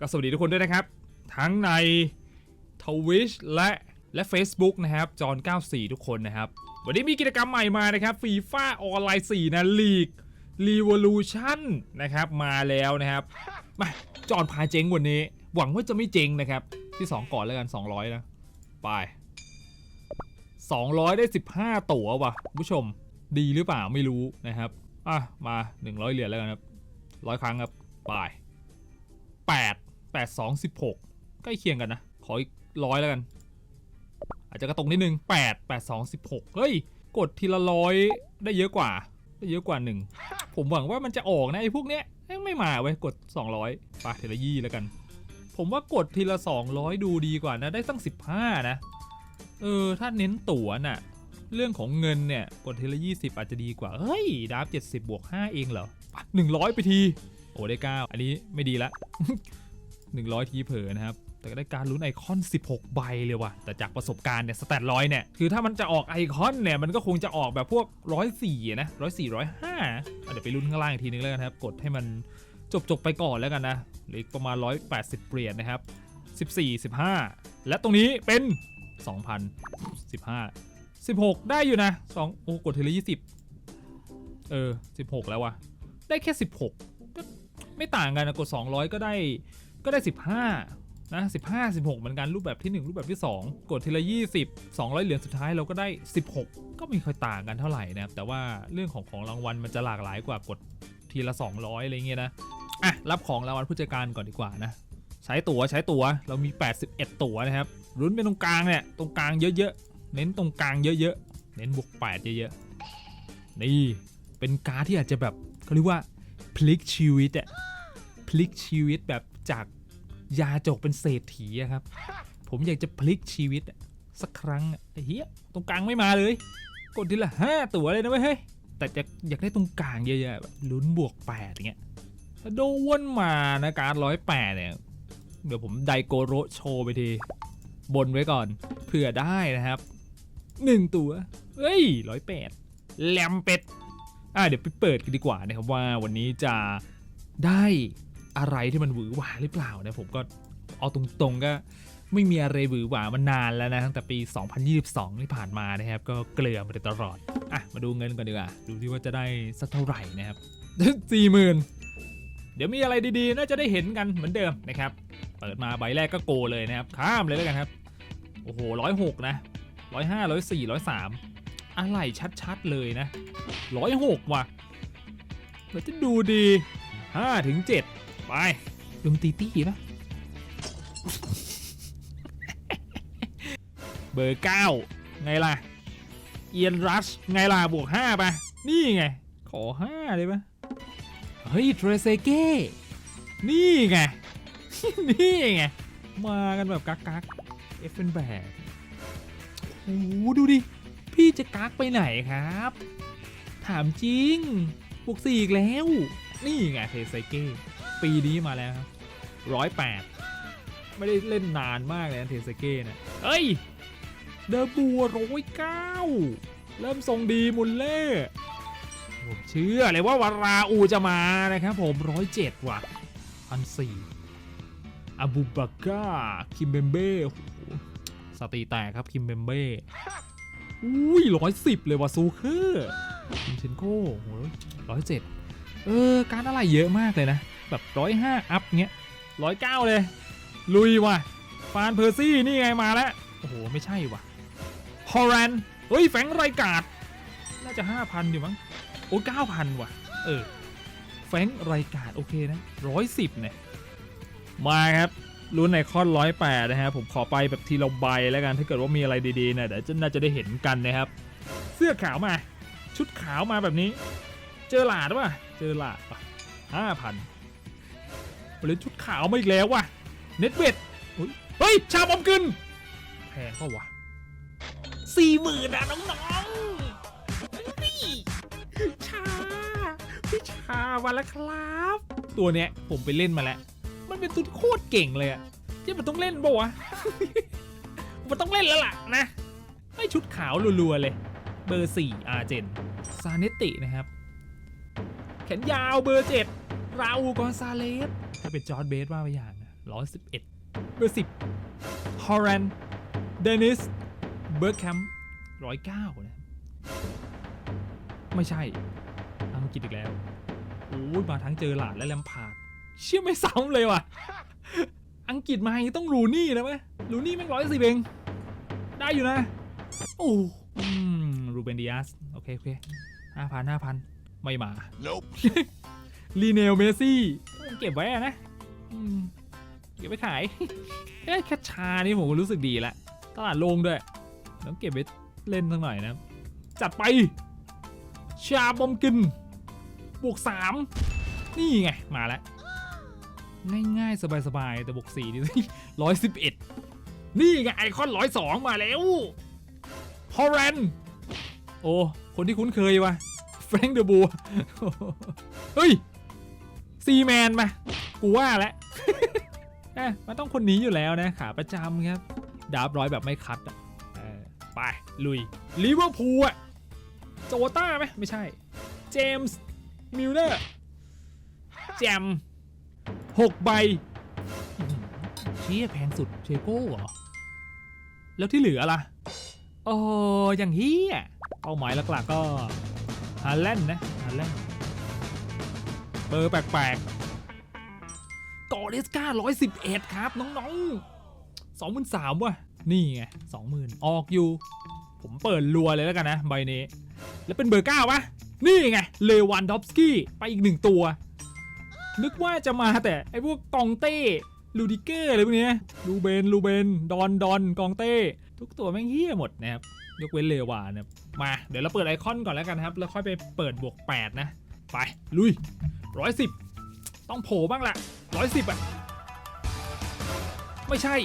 ก็สวัสดีทุกคนด้วยนะครับ ทั้งในทวิชและและ Facebook นะครับจอห์น94 ทุกคนนะครับ วันนี้มีกิจกรรมใหม่มานะครับฟีฟ่าออนไลน์ 4 นะลีก Revolution นะครับมาแล้วนะครับมาจอห์นพาเจ๊งวันนี้ หวังว่าจะไม่เจ๊งนะครับ ที่ 2 ก่อนแล้วกัน 200 นะ ไป 200 ได้ 15 ตั๋วว่ะคุณผู้ชมดีหรือเปล่าไม่รู้นะครับ อะ มา 100 เหรียญแล้วกันครับร้อยครั้งครับ ไป8 8 2 16 ใกล้เคียงกันนะ ขออีกร้อยแล้วกัน อาจจะกระตรงนิดนึง 8 8 2 16 เฮ้ย กดทีละร้อยได้เยอะกว่า ได้เยอะกว่าหนึ่ง ผมหวังว่ามันจะออกนะไอ้พวกเนี้ย ไม่มาเว้ย กด 200ไปทีละยี่แล้วกัน ผมว่ากดทีละ 200 ดูดีกว่านะ ได้ตั้ง 15 นะ เออ ถ้าเน้นตั๋วน่ะ เรื่องของเงินเนี่ย กดทีละ20 อาจจะดีกว่า เฮ้ยดับ70บวก5เองเหรออะ100 ไปที โอ้ได้ 9 อันนี้ไม่ดีละ 100 ทีเผลอนะครับแต่ก็ได้การลุ้นไอคอน 16 ใบเลยว่ะ แต่จากประสบการณ์เนี่ยสแตทร้อยเนี่ย คือถ้ามันจะออกไอคอนเนี่ย มันก็คงจะออกแบบพวก104นะ104 105อะเดี๋ยวไปลุ้นข้างล่างอีกทีนึงแล้วกันครับ กดให้มันจบจบไปก่อนแล้วกันนะเหลือประมาณ 180 เปลี่ยนนะครับ 14 15 และตรงนี้เป็น2,000 15 16 ได้อยู่นะ 2 โอ้ กดทีละ20 เออ 16 แล้ววะได้แค่ 16ก็ไม่ต่างกันนะ กด 200 ก็ได้ ก็ได้ 15นะ15 16 เหมือนกันรูปแบบที่ 1 รูปแบบที่ 2 กดทีละ 20 200 เหรียญสุดท้ายเราก็ได้ 16 ก็ไม่ค่อยต่างกันเท่าไหร่นะครับแต่ว่าเรื่องของของรางวัลมันจะหลากหลายกว่ากดทีละ 200อะไรเงี้ยนะอะรับของรางวัลผู้จัดการก่อนดีกว่านะใช้ตั๋วใช้ตั๋วเรามี 81 ตั๋วนะครับรุ้นเป็นตรงกลางเนี่ยตรงกลางเยอะๆ เน้นตรงกลางเยอะๆ เน้นบวก 8 เยอะๆ นี่เป็นการที่อาจจะแบบเขาเรียกว่าพลิกชีวิตอะพลิกชีวิตแบบจาก ยาจกเป็นเศรษฐีครับ ผมอยากจะพลิกชีวิตสักครั้งไอ้เหี้ยตรงกลางไม่มาเลย กดทีละห้าตัวเลยนะเว้ยแต่จะอยากได้ตรงกลางเยอะๆลุ้นบวก8อย่างเงี้ยโดนมานะการร้อยแปดเนี่ย เดี๋ยวผมไดโกโรโชว์ไปที บนไว้ก่อนเผื่อได้นะครับหนึ่งตัวเฮ้ยร้อยแปดแลมเป็ดอะเดี๋ยวไปเปิดกันดีกว่านะครับว่าวันนี้จะได้ อะไรที่มันหวือหวาหรือเปล่านะผมก็เอาตรงๆก็ไม่มีอะไรหวือหวามานานแล้วนะตั้งแต่ปี 2022 ที่ผ่านมานะครับ ก็เกลือมาตลอด อะ มาดูเงินก่อนดีกว่า ดูที่ว่าจะได้สักเท่าไหร่นะครับสี่หมื่นเดี๋ยวมีอะไรดีๆ น่าจะได้เห็นกันเหมือนเดิมนะครับ เปิดมาใบแรกก็โกเลยนะครับ ข้ามเลยแล้วกันครับ โอ้โหร้อยหกนะร้อยห้าร้อยสี่ร้อยสามอะไรชัดๆเลยนะร้อยหกว่ะเราจะดูดีห้าถึงเจ็ด ไปดุมตีตี้ปะเบอร์เก้าไงล่ะ เอียนรัชไงล่ะ บวกห้าไปนี่ไง ขอห้าเลยปะเฮ้ยเทรเซเก้ นี่ไง นี่ไง มากันแบบกักกักเอฟเป็นแบบโอ้โหดูดิ พี่จะกักไปไหนครับ ถามจริง บวกสี่อีกแล้ว นี่ไงเทรเซเก้ ปีนี้มาแล้วครับร้อยแปดไม่ได้เล่นนานมากเลยนะเทรเซเก้นะเอ้ย เดอบัวร้อยเก้าเริ่มทรงดีมุลเล่ผมเชื่อเลยว่าวาราอูจะมานะครับผมร้อยเจ็ดว่ะพันสี่อาบูบาก้า คิมเบมเบ้สตีแตกครับ คิมเบมเบ้อุ้ยร้อยสิบเลยว่ะซูเคอร์คิมเชนโก้โหร้อยเจ็ดเออ การอะไรเยอะมากเลยนะ แบบร้อยห้าอัพเงี้ยร้อยเก้าเลย ลุยว่ะฟานเพอร์ซี่นี่ไงมาแล้ว โอ้โห ไม่ใช่ว่ะฮอรันเฮ้ยแฟงไรกาดน่าจะห้าพันอยู่มั้ง โอ้เก้าพันว่ะ เออแฟงค์รการโอเคนะร้อยสิบเนี่ย มาครับรุ่นไอคอนร้อยแปดนะฮะ ผมขอไปแบบทีละใบแล้วกัน ถ้าเกิดว่ามีอะไรดีๆเนี่ยเดี๋ยวจะน่าจะได้เห็นกันนะครับ เสื้อขาวมา ชุดขาวมาแบบนี้ เจอหลาดป่ะ เจอหลาดป่ะห้าพัน หรือชุดขาวมาอีกแล้วว่ะ เน็ตเวทเฮ้ย ชาบอมกึนแพงก็วะสี่หมื่นอะน้องๆชา พี่ชามาแล้วครับ ตัวเนี้ยผมไปเล่นมาแล้ว มันเป็นตัวโคตรเก่งเลยอะที่มันต้องเล่นปะวะ มันต้องเล่นแล้วล่ะนะไอชุดขาวรัวๆเลย เบอร์4อาร์เจน ซาเนตินะครับ แขนยาวเบอร์7ราอูกอนซาเลส ถ้าเป็นจอร์ดเบสว่าไปอย่างนะร้อยสิบเอ็ดเบอร์สิบฮอรันเดนิส เบิร์กแคมป์ร้อยเก้านะ ไม่ใช่ อังกฤษอีกแล้วโอ้ยมาทั้งเจอหลาดและแลมพาร์ดเชื่อไม่ซ้ำเลยว่ะ อังกฤษมาอย่างนี้ต้องรูนี่นะไหมรูนี่แม่งร้อยสิบเอง ได้อยู่นะ โอ้อืมรูเบนดิอาสโอเค โอเคห้าพันห้าพันไม่มา Nope. ลีเนลเมซี่ เก็บไว้อะนะเก็บไว้ขายเอ้ยแค่ชานี่ผมรู้สึกดีละตลาดโลงด้วยต้องเก็บไว้เล่นสักหน่อยนะ จัดไป ชาบอมกิน บวกสามนี่ไง มาแล้ว ง่ายๆ สบายๆ แต่บวกสี่นี่ร้อยสิบเอ็ดนี่ไง ไอคอนร้อยสองมาแล้วฮอรเรนโอ้ คนที่คุ้นเคยวะแฟรงค์เดอะบูเฮ้ย ซีแมนมากูว่าแล้วมันต้องคนนี้อยู่แล้วนะขาประจำครับ ดาบร้อยแบบไม่คัดอะไป ลุยลิเวอร์พูลอะโจต้าไหมไม่ใช่ เจมส์มิลเลอร์แจมหกใบเชี่ยแพงสุดเชโก้เหรอ แล้วที่เหลือล่ะ โอ้อย่างเฮียเป้าหมายหลักๆก็ฮาแลนด์นะฮาแลนด์ เบอร์แปลกๆกอเลสการ้อยสิบเอ็ดครับ น้องๆสองหมื่นสามว่ะ นี่ไงสองหมื่นออกอยู่ ผมเปิดรัวเลยแล้วกันนะ ใบนี้ แล้วเป็นเบอร์เก้าวะนี่ไง เลวันดอฟสกี้ ไปอีกหนึ่งตัว นึกว่าจะมาแต่ ไอ้พวกกองเต้ลูดิเกอร์อะไรพวกนี้ลูเบนลูเบน ดอนดอนกองเต้ ทุกตัวแม่งเฮี้ยหมดนะครับ ยกเว้นเลวานนะครับ มา เดี๋ยวเราเปิดไอคอนก่อนแล้วกันครับ แล้วค่อยไปเปิดบวก 8 นะ ไปลุยร้อยสิบต้องโผล่บ้างละร้อยสิบอะ ไม่ใช่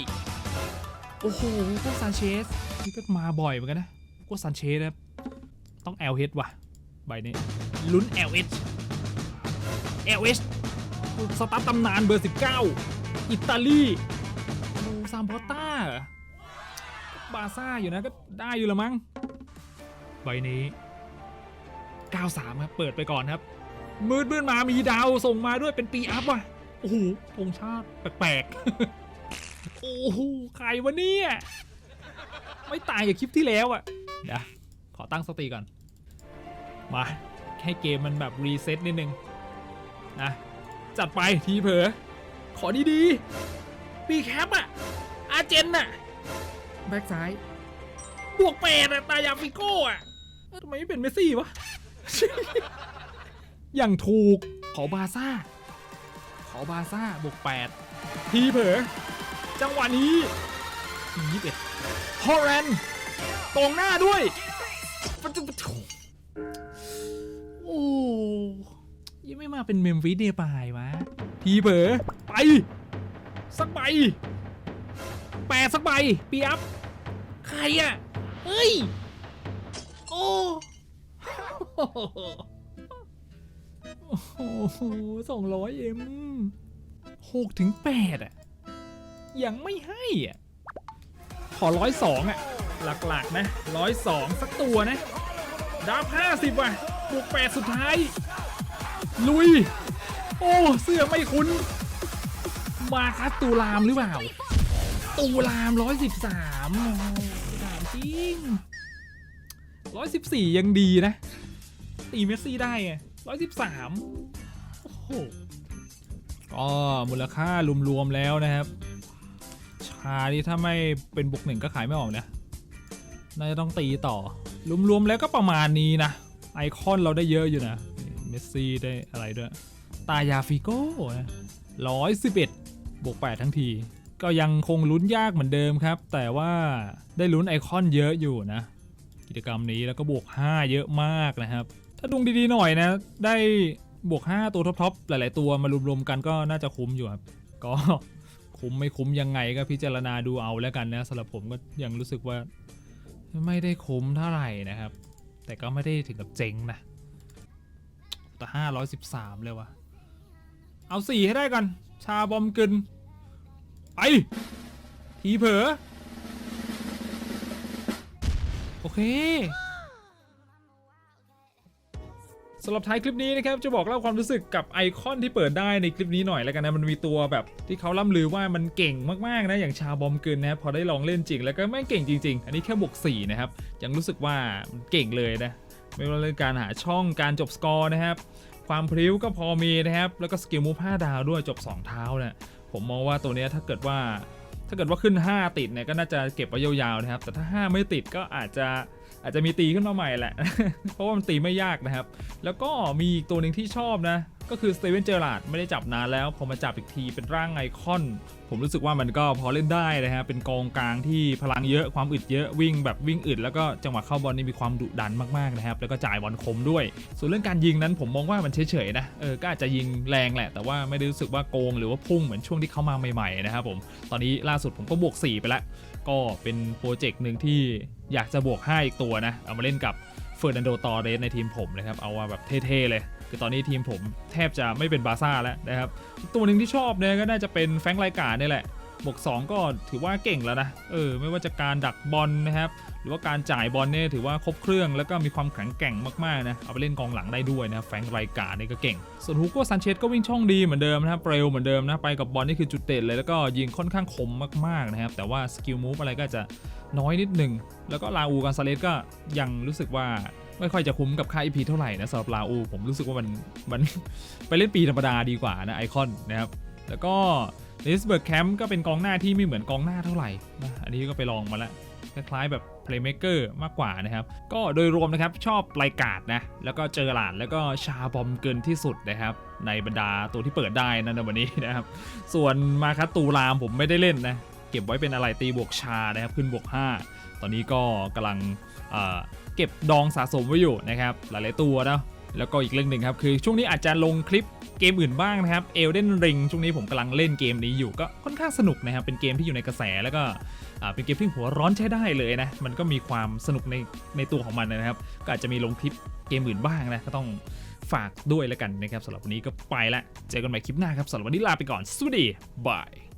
โอ้โหพวกซานเชสนี่ก็มาบ่อยเหมือนกันนะพวกซานเชสนะครับต้อง LH ว่ะ ใบนี้ ลุ้น LH LH สตาร์ตตำนานเบอร์ 19 อิตาลีโอ้ซามพอต้าเหรอบาซ่าอยู่นะก็ได้อยู่ละมั้ง ใบนี้ 93ครับเปิดไปก่อนครับ มืดมืดมามีดาวส่งมาด้วยเป็นปีอัพว่ะโอ้โหธงชาติแปลกๆโอ้โหใครวะเนี่ยไม่ตายอย่างคลิปที่แล้วอะ่ะเดี๋ยวขอตั้งสติก่อน มาให้เกมมันแบบรีเซ็ตนิดนึงนะจัดไปทีเผลอขอดีๆปีแคปอะอาเจนอะแบ็กซ้าย บวกแปดอะตายาฟิโก้อะทำไมไม่เป็นเมสซี่วะ อย่างถูกขอบาซ่า ขอบาซ่าบวกแปดทีเผลอจังหวะนี้ยี่สิบเอ็ดฮอลแลนตรงหน้าด้วยปะจุปะจุโอ้ยังไม่มาเป็นเมมฟิสเดปายวะ ทีเผลอไป สักใบแปดสักใบปีอัพ ใครอะ เฮ้ย โอ้ โอ้โหสองร้อยเอ็มหกถึงแปดอะ ยังไม่ให้อะ ขอร้อยสองอะ หลักๆนะร้อยสองสักตัวนะดาบห้าสิบว่ะบวกแปดสุดท้าย ลุย โอ้ เสื้อไม่คุ้น มาคัสตูรามหรือเปล่า ตูรามร้อยสิบสามถามจริงร้อยสิบสี่ยังดีนะ ตีเมสซี่ได้ไงร้อยสิบสามโอ้โหก็มูลค่ารวมๆแล้วนะครับ ชานี่ถ้าไม่เป็นบวกหนึ่งก็ขายไม่ออกนะน่าจะต้องตีต่อ รวมๆแล้วก็ประมาณนี้นะ ไอคอนเราได้เยอะอยู่นะ เมสซี่ได้อะไรด้วย ตายาฟิโก้นะร้อยสิบเอ็ดบวกแปดทั้งที ก็ยังคงลุ้นยากเหมือนเดิมครับ แต่ว่าได้ลุ้นไอคอนเยอะอยู่นะ กิจกรรมนี้แล้วก็บวก 5 เยอะมากนะครับ ถ้าดวงดีๆหน่อยนะ ได้บวก 5 ตัวท็อปๆหลาย ๆ ตัวมารวมๆกันก็น่าจะคุ้มอยู่ครับก็คุ้มไม่คุ้มยังไงก็พิจารณาดูเอาแล้วกันนะสำหรับผมก็ยังรู้สึกว่า ไม่ได้คุ้มเท่าไหร่นะครับ แต่ก็ไม่ได้ถึงกับเจ๊งนะแต่ห้าร้อยสิบสามเลยวะเอาสี่ให้ได้ก่อนชาบอมกึนไปทีเผลอโอเค สำหรับท้ายคลิปนี้นะครับจะบอกเล่าความรู้สึกกับไอคอนที่เปิดได้ในคลิปนี้หน่อยแล้วกันนะมันมีตัวแบบที่เขาล่ำลือว่ามันเก่งมากๆนะอย่างชาบอมเกินนะครับพอได้ลองเล่นจริงแล้วก็แม่งเก่งจริง ๆ อันนี้แค่บวก4นะครับยังรู้สึกว่ามันเก่งเลยนะไม่ว่าเรื่องการหาช่องการจบสกอร์นะครับความพริ้วก็พอมีนะครับแล้วก็สกิลมูฟ5ดาวด้วยจบ 2 เท้าเนี่ยผมมองว่าตัวนี้ถ้าเกิดว่าถ้าเกิดว่าขึ้น 5 ติดเนี่ยก็น่าจะเก็บไว้ยาวๆนะครับแต่ถ้า 5 ไม่ติดก็อาจจะ อาจจะมีตีขึ้นมาใหม่แหละ เพราะว่ามันตีไม่ยากนะครับ แล้วก็มีอีกตัวหนึ่งที่ชอบนะ ก็คือสเตเวนเจอร์ลาดไม่ได้จับนานแล้ว พอมาจับอีกทีเป็นร่างไอคอน ผมรู้สึกว่ามันก็พอเล่นได้นะฮะเป็นกองกลางที่พลังเยอะความอึดเยอะวิ่งแบบวิ่งอึด แล้วก็จังหวะเข้าบอลนี่มีความดุดันมากๆนะครับ แล้วก็จ่ายบอลคมด้วย ส่วนเรื่องการยิงนั้นผมมองว่ามันเฉยๆนะเออก็อาจจะยิงแรงแหละ แต่ว่าไม่ได้รู้สึกว่าโกงหรือว่าพุ่งเหมือนช่วงที่เข้ามาใหม่ๆนะครับผมตอนนี้ล่าสุดผมก็บวก 4 ไปแล้วก็เป็นโปรเจกต์หนึ่งที่ อยากจะบวก5อีกตัวนะ เอามาเล่นกับเฟอร์นันโดตอเรสในทีมผมนะครับ เอาว่าแบบเท่ๆเลย คือตอนนี้ทีมผมแทบจะไม่เป็นบาซ่าแล้วนะครับ ตัวหนึ่งที่ชอบเนี่ยก็น่าจะเป็นแฟงไลการนี่แหละ บวก2ก็ถือว่าเก่งแล้วนะ เออ ไม่ว่าจะการดักบอลนะครับ หรือว่าการจ่ายบอลเนี่ยถือว่าครบเครื่องแล้วก็มีความแข็งแกร่งมากๆนะ เอาไปเล่นกองหลังได้ด้วยนะ แฟงไรการนี่ก็เก่ง ส่วนฮูโก้ซันเชสก็วิ่งช่องดีเหมือนเดิมนะครับเร็วเหมือนเดิมนะ ไปกับบอลนี่คือจุดเด่นเลย แล้วก็ยิงค่อนข้างคมมากๆนะครับ แต่ว่าสกิลมูฟอะไรก็จะน้อยนิดหนึ่ง แล้วก็ลาอูกอนซาเลสก็ยังรู้สึกว่าไม่ค่อยจะคุ้มกับค่า EP เท่าไหร่นะสำหรับลาอู ผมรู้สึกว่ามันมันไปเล่นปีธรรมดาดีกว่านะไอคอนนะครับ แล้วก็ลิสเบิร์กแคมป์ก็เป็นกองหน้าที่ไม่เหมือนกองหน้าเท่าไหร่นะอันนี้ก็ไปลองมาแล้วคล้ายๆแบบ playmaker มากกว่านะครับ ก็โดยรวมนะครับชอบรายการดนะ แล้วก็เจอหลานแล้วก็ชาบอมเกินที่สุดนะครับ ในบรรดาตัวที่เปิดได้นะในวันนี้นะครับ ส่วนมาคัตตูรามผมไม่ได้เล่นนะ เก็บไว้เป็นอะไรตีบวกชานะครับขึ้นบวก 5 ตอนนี้ก็กำลังเเก็บดองสะสมไว้อยู่นะครับ หลายๆตัวนะ แล้วก็อีกเรื่องหนึ่งครับ คือช่วงนี้อาจจะลงคลิปเกมอื่นบ้างนะครับ Elden Ring ช่วงนี้ผมกำลังเล่นเกมนี้อยู่ก็ค่อนข้างสนุกนะครับ เป็นเกมที่อยู่ในกระแสแล้วก็เป็นเกมที่หัวร้อนใช้ได้เลยนะ มันก็มีความสนุกในในตัวของมันนะครับ ก็อาจจะมีลงคลิปเกมอื่นบ้างนะก็ต้องฝากด้วยแล้วกันนะครับสำหรับวันนี้ก็ไปละเจอกันใหม่คลิปหน้าครับสำหรับวันนี้ลาไปก่อนสวัสดีบาย